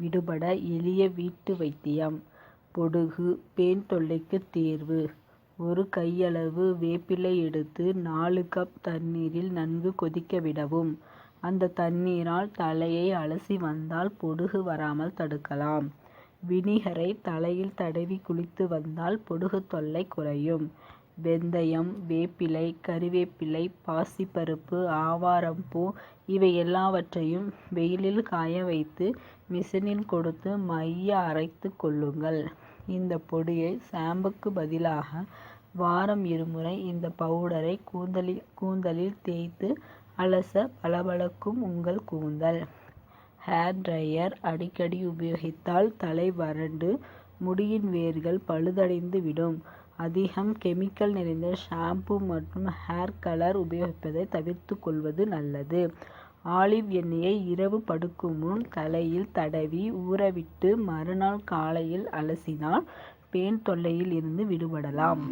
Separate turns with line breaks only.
விடுபட எளிய வீட்டு வைத்தியம் பொடுகு பேன் தொல்லைக்கு தீர்வு ஒரு கையளவு வேப்பிலை எடுத்து நாலு கப் தண்ணீரில் நன்கு கொதிக்க விடவும். அந்த தண்ணீரால் தலையை அலசி வந்தால் பொடுகு வராமல் தடுக்கலாம். வினிகரை தலையில் தடவி குளித்து வந்தால் பொடுகு தொல்லை குறையும். வெந்தயம் வேப்பிலை கறிவேப்பிலை பாசிப்பருப்பு ஆவாரம்பூ இவை எல்லாவற்றையும் வெயிலில் காய வைத்து மிஷினில் கொடுத்து மைய அரைத்துக் கொள்ளுங்கள். இந்த பொடியை ஷாம்புக்கு பதிலாக வாரம் இருமுறை இந்த பவுடரை கூந்தலில் கூந்தலில் தேய்த்து அலச பளபளக்கும் உங்கள் கூந்தல். ஹேர் ட்ரையர் அடிக்கடி உபயோகித்தால் தலை வறண்டு முடியின் வேர்கள் பழுதடைந்து விடும். அதிகம் கெமிக்கல் நிறைந்த ஷாம்பு மற்றும் ஹேர் கலர் உபயோகிப்பதை தவிர்த்து கொள்வது நல்லது. ஆலிவ் எண்ணெயை இரவு படுக்கும் முன் தலையில் தடவி ஊறவிட்டு மறுநாள் காலையில் அலசினால் பேன் தொல்லையில் இருந்து விடுபடலாம்.